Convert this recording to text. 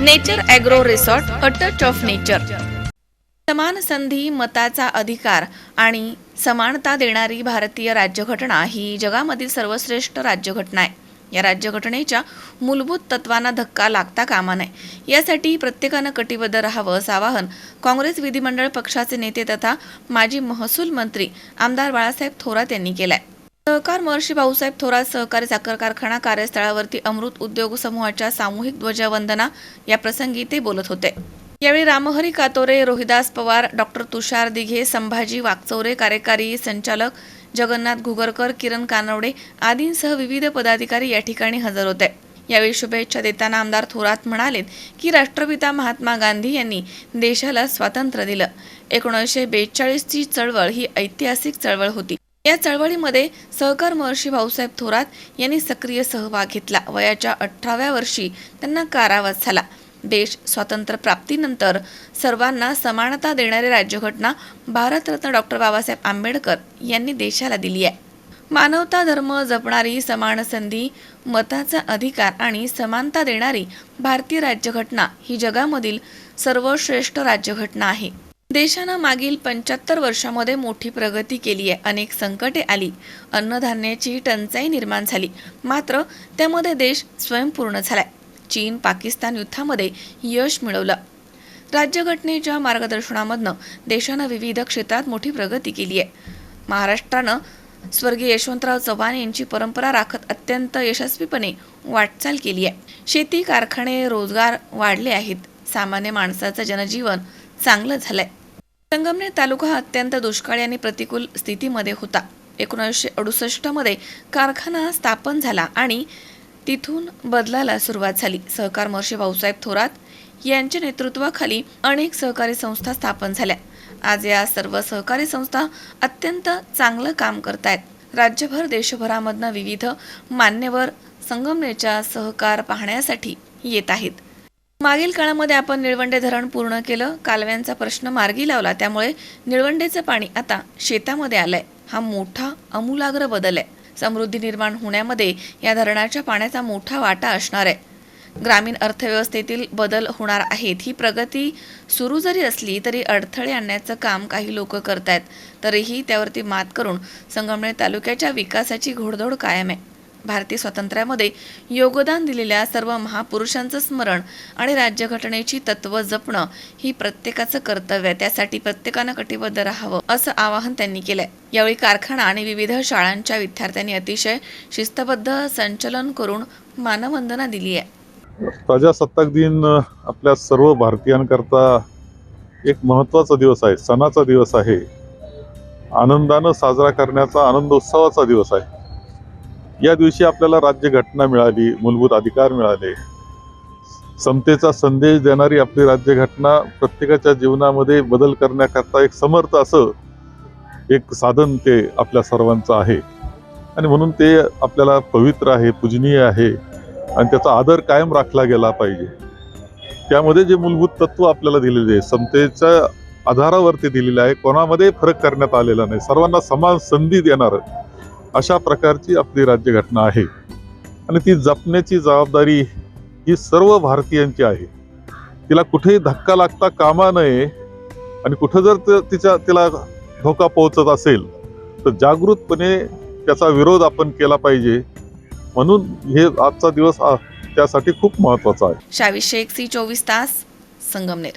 Nature agro resort a touch of nature. समान संधी मताचा अधिकार आणि समानता देणारी भारतीय राज्यघटना ही जगामधील सर्वश्रेष्ठ राज्यघटना आहे. या राज्यघटनेच्या मूलभूत तत्वांना धक्का लागता कामा नये. यासाठी प्रत्येकानं कटिबद्ध राहावं असं आवाहन काँग्रेस विधिमंडळ पक्षाचे नेते तथा माजी महसूल मंत्री आमदार बाळासाहेब थोरात यांनी केलंय. सहकार महर्षी भाऊसाहेब थोरात सहकारी साखर कारखाना कार्यस्थळावरती अमृत उद्योग समूहाच्या सामूहिक ध्वजवंदना या प्रसंगी ते बोलत होते. यावेळी रामहरी कातोरे रोहिदास पवार डॉक्टर तुषार दिघे संभाजी वाकचौरे कार्यकारी संचालक जगन्नाथ घुगरकर किरण कानवडे आदींसह विविध पदाधिकारी या ठिकाणी हजर होते. यावेळी शुभेच्छा देताना आमदार थोरात म्हणालेत की राष्ट्रपिता महात्मा गांधी यांनी देशाला स्वातंत्र्य दिलं. एकोणीसशे बेचाळीसची चळवळ ही ऐतिहासिक चळवळ होती. या चळवळीमध्ये सहकार महर्षी भाऊसाहेब थोरात यांनी सक्रिय सहभाग घेतला. वयाच्या अठराव्या वर्षी त्यांना कारावास झाला. देश स्वातंत्र्य प्राप्तीनंतर सर्वांना समानता देणारी राज्यघटना भारतरत्न डॉक्टर बाबासाहेब आंबेडकर यांनी देशाला दिली आहे. मानवता धर्म जपणारी समान संधी मताचा अधिकार आणि समानता देणारी भारतीय राज्यघटना ही जगामधील सर्वश्रेष्ठ राज्यघटना आहे. देशानं मागील पंच्याहत्तर वर्षामध्ये मोठी प्रगती केली आहे. अनेक संकटे आली. अन्नधान्याची टंचाई निर्माण झाली. मात्र त्यामध्ये देश स्वयंपूर्ण झालाय. चीन पाकिस्तान युद्धामध्ये यश मिळवलं. राज्यघटनेच्या मार्गदर्शनामधनं देशानं विविध क्षेत्रात मोठी प्रगती केली आहे. महाराष्ट्रानं स्वर्गीय यशवंतराव चव्हाण यांची परंपरा राखत अत्यंत यशस्वीपणे वाटचाल केली आहे. शेती कारखाने रोजगार वाढले आहेत. सामान्य माणसाचं जनजीवन चांगलं झालंय. संगमनेर तालुका हा अत्यंत दुष्काळी आणि प्रतिकूल स्थितीमध्ये होता. एकोणीसशे अडुसष्टमध्ये कारखाना स्थापन झाला आणि तिथून बदलाला सुरुवात झाली. सहकार महर्षी भाऊसाहेब थोरात यांच्या नेतृत्वाखाली अनेक सहकारी संस्था स्थापन झाल्या. आज या सर्व सहकारी संस्था अत्यंत चांगलं काम करतायत. राज्यभर देशभरामधनं विविध मान्यवर संगमनेरच्या सहकार पाहण्यासाठी येत आहेत. मागील काळामध्ये आपण निळवंडे धरण पूर्ण केलं कालव्यांचा प्रश्न मार्गी लावला त्यामुळे निळवंडेचं पाणी आता शेतामध्ये आलंय. हा मोठा अमूलाग्र बदल आहे. समृद्धी निर्माण होण्यामध्ये या धरणाच्या पाण्याचा मोठा वाटा असणार आहे. ग्रामीण अर्थव्यवस्थेतील बदल होणार आहेत ही प्रगती सुरू जरी असली तरी अडथळे आणण्याचं काम काही लोक करतायत तरीही त्यावरती मात करून संगमनेर तालुक्याच्या विकासाची घोडदौड कायम आहे. भारतीय स्वातंत्र्यामध्ये योगदान दिलेल्या सर्व महापुरुषांचं स्मरण आणि राज्यघटनेची तत्व जपणं ही प्रत्येकाचं कर्तव्य आहे. त्यासाठी प्रत्येकानं कटिबद्ध राहावं असं आवाहन त्यांनी केलंय. यावेळी कारखाना आणि विविध शाळांच्या विद्यार्थ्यांनी अतिशय शिस्तबद्ध संचलन करून मानवंदना दिली आहे. प्रजासत्ताक दिन आपल्या सर्व भारतीयांकरता एक महत्त्वाचा दिवस आहे. सणाचा दिवस आहे. आनंदानं साजरा करण्याचा आनंदोत्सवाचा दिवस आहे. या दिवशी आपल्याला राज्यघटना मिळाली मूलभूत अधिकार मिळाले. समतेचा संदेश देणारी आपली राज्यघटना प्रत्येकाच्या जीवनामध्ये बदल करण्याकरता एक समर्थ असं एक साधन ते आपल्या सर्वांचं आहे. आणि म्हणून ते आपल्याला पवित्र आहे पूजनीय आहे आणि त्याचा आदर कायम राखला गेला पाहिजे. त्यामध्ये जे मूलभूत तत्व आपल्याला दिलेले आहे समतेच्या आधारावरती दिलेलं आहे कोणामध्ये फरक करण्यात आलेला नाही. सर्वांना समान संधी देणारं अशा प्रकारची आपली राज्यघटना आहे. आणि ती जपण्याची जबाबदारी ही सर्व भारतीयांची आहे. तिला कुठेही धक्का लागता कामा नये आणि कुठं जर त- तिच्या तिला धोका पोहोचत असेल तर जागृतपणे त्याचा विरोध आपण केला पाहिजे. म्हणून हे आजचा दिवस त्यासाठी खूप महत्त्वाचा आहे. शावी शेख सी चोवीस तास संगमनेर.